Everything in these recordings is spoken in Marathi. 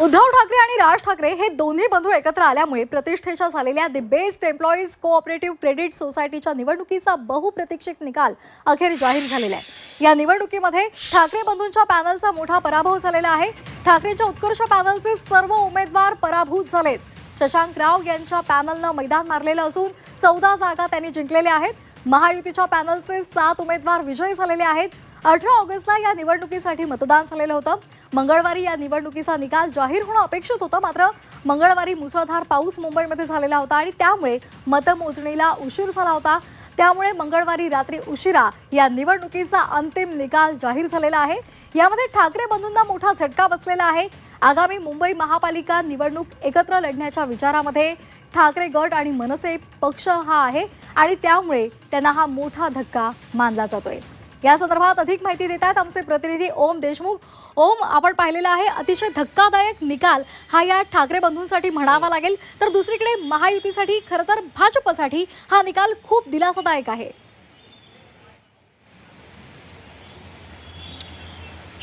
उद्धव ठाकरे आणि राज ठाकरे हे दोन्ही बंधू एकत्र आल्यामुळे प्रतिष्ठेच्या झालेल्या दि बेस्ट एम्प्लॉईज कोऑपरेटिव्ह क्रेडिट सोसायटीच्या निवडणुकीचा बहुप्रतीक्षित निकाल अखेर जाहीर झालेला आहे. या निवडणुकीमध्ये ठाकरे बंधूंच्या पॅनलचा मोठा पराभव झालेला आहे. ठाकरेंच्या उत्कर्ष पॅनलचे सर्व उमेदवार पराभूत झालेत. शशांक राव यांच्या पॅनलनं मैदान मारलेलं असून चौदा जागा त्यांनी जिंकलेल्या आहेत. महायुतीच्या पॅनलचे सात उमेदवार विजयी झालेले आहेत. अठरा ऑगस्टला या निवडणुकीसाठी मतदान झालेलं होतं. मंगळवारी या निवडणुकीचा निकाल जाहीर होणं अपेक्षित होतं. मात्र मंगळवारी मुसळधार पाऊस मुंबईमध्ये झालेला होता आणि त्यामुळे मतमोजणीला उशीर झाला होता. त्यामुळे मंगळवारी रात्री उशिरा या निवडणुकीचा अंतिम निकाल जाहीर झालेला आहे. यामध्ये ठाकरे बंधूंना मोठा झटका बसलेला आहे. आगामी मुंबई महापालिका निवडणूक एकत्र लढण्याच्या विचारामध्ये ठाकरे गट आणि मनसे पक्ष हा आहे आणि त्यामुळे त्यांना हा मोठा धक्का मानला जातोय. या संदर्भात अधिक माहिती देत आहेत आमचे प्रतिनिधी ओम देशमुख. ओम आपण पाहिलेला आहे अतिशय धक्कादायक निकाल. हा या ठाकरे बंधूंसाठी म्हणावा लागेल. तर दुसरीकडे महायुतीसाठी खरं तर भाजपसाठी हा निकाल खूप दिलासादायक आहे.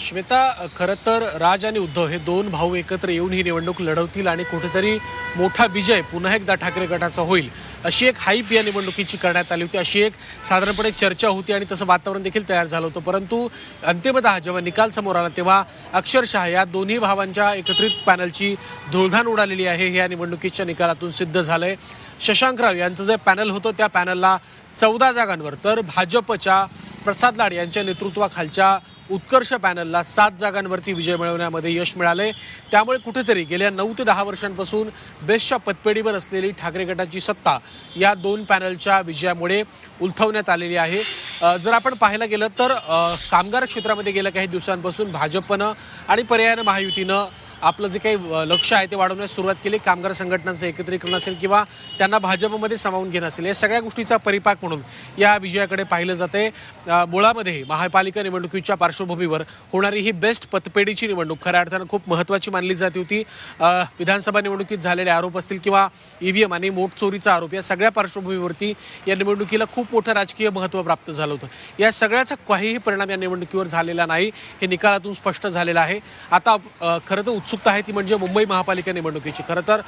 श्वेता खरं तर राज आणि उद्धव हे दोन भाऊ एकत्र येऊन ही निवडणूक लढवतील आणि कुठेतरी मोठा विजय पुन्हा एकदा ठाकरे गटाचा होईल. अशी एक हाईप या निवडणुकीची करण्यात आली होती. अशी एक साधारणपणे चर्चा होती आणि तसं वातावरण देखील तयार झालं होतं. परंतु अंतिमतः जेव्हा निकाल समोर आला तेव्हा अक्षरशः या दोन्ही भावांच्या एकत्रित पॅनलची धुळधाण उडालेली आहे. हे या निवडणुकीच्या निकालातून सिद्ध झालंय. शशांकराव यांचं जे पॅनल होतं त्या पॅनलला चौदा जागांवर तर भाजपच्या प्रसाद लाड यांच्या नेतृत्वाखालच्या उत्कर्ष पॅनलला सात जागांवरती विजय मिळवण्यामध्ये यश मिळाले त्यामुळे कुठेतरी गेल्या नऊ ते दहा वर्षांपासून बेस्टच्या पतपेढीवर असलेली ठाकरे गटाची सत्ता या दोन पॅनलच्या विजयामुळे उलथवण्यात आलेली आहे. जर आपण पाहायला गेलं तर कामगार क्षेत्रामध्ये गेल्या काही दिवसांपासून भाजपनं आणि पर्यायानं महायुतीनं आपलं जे काही लक्ष आहे ते वाढवण्यास सुरुवात केली. कामगार संघटनांचं एकत्रीकरण असेल किंवा त्यांना भाजपमध्ये सामावून घेणं असेल या सगळ्या गोष्टीचा परिपाक म्हणून या विजयाकडे पाहिलं जाते मुळामध्ये महापालिका निवडणुकीच्या पार्श्वभूमीवर होणारी ही बेस्ट पतपेढीची निवडणूक खऱ्या अर्थानं खूप महत्त्वाची मानली जाते होती. विधानसभा निवडणुकीत झालेले आरोप असतील किंवा ईव्हीएम आणि मोठ चोरीचा आरोप या सगळ्या पार्श्वभूमीवरती या निवडणुकीला खूप मोठं राजकीय महत्त्व प्राप्त झालं होतं. या सगळ्याचा काहीही परिणाम या निवडणुकीवर झालेला नाही हे निकालातून स्पष्ट झालेलं आहे. आता खरं तर उत्सुकता आहे ती म्हणजे मुंबई महापालिका निवडणुकीची. खरं तर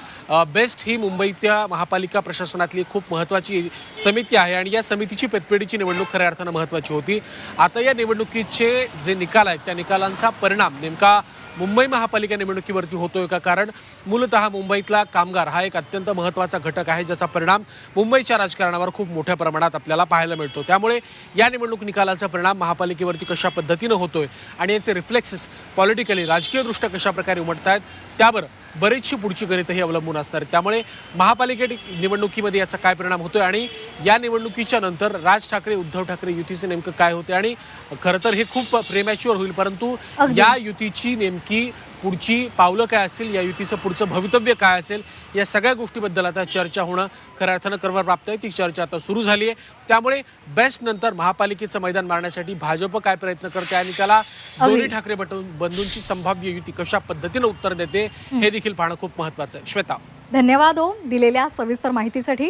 बेस्ट ही मुंबईच्या महापालिका प्रशासनातली खूप महत्त्वाची समिती आहे आणि या समितीची पेतपेढीची निवडणूक खऱ्या अर्थानं महत्त्वाची होती. आता या निवडणुकीचे जे निकाल आहेत त्या निकालांचा परिणाम नेमका मुंबई महापालिका निवडणुकीवरती होतोय का? कारण मूलतः मुंबईतला कामगार हा एक अत्यंत महत्त्वाचा घटक आहे ज्याचा परिणाम मुंबईच्या राजकारणावर खूप मोठ्या प्रमाणात आपल्याला पाहायला मिळतो. त्यामुळे या निवडणूक निकालाचा परिणाम महापालिकेवरती कशा पद्धतीनं होतोय आणि याचे रिफ्लेक्सेस पॉलिटिकली राजकीयदृष्ट्या कशा प्रकारे उमटत आहेत त्यावर बरीचशी पुढची गणितं ही अवलंबून असणार त्यामुळे महापालिके निवडणुकीमध्ये याचा काय परिणाम होतोय? आणि या निवडणुकीच्या नंतर राज ठाकरे उद्धव ठाकरे युतीचे नेमकं काय होते? आणि खरं तर हे खूप प्रेमॅच्युअर होईल परंतु. या युतीची नेमकी पुढची पावलं काय असतील या युतीचं पुढचं भवितव्य काय असेल या सगळ्या गोष्टीबद्दल आता चर्चा होणं खऱ्या अर्थानं करवर प्राप्त आहे. ती चर्चा आता सुरू झाली आहे त्यामुळे बेस्ट नंतर महापालिकेचं मैदान मारण्यासाठी भाजप काय प्रयत्न करते आणि त्याला दोन्ही ठाकरे बंधूंची संभाव्य युती कशा पद्धतीनं उत्तर देते हे देखील पाहणं खूप महत्वाचं आहे. श्वेता. धन्यवाद ओम दिलेल्या सविस्तर माहितीसाठी.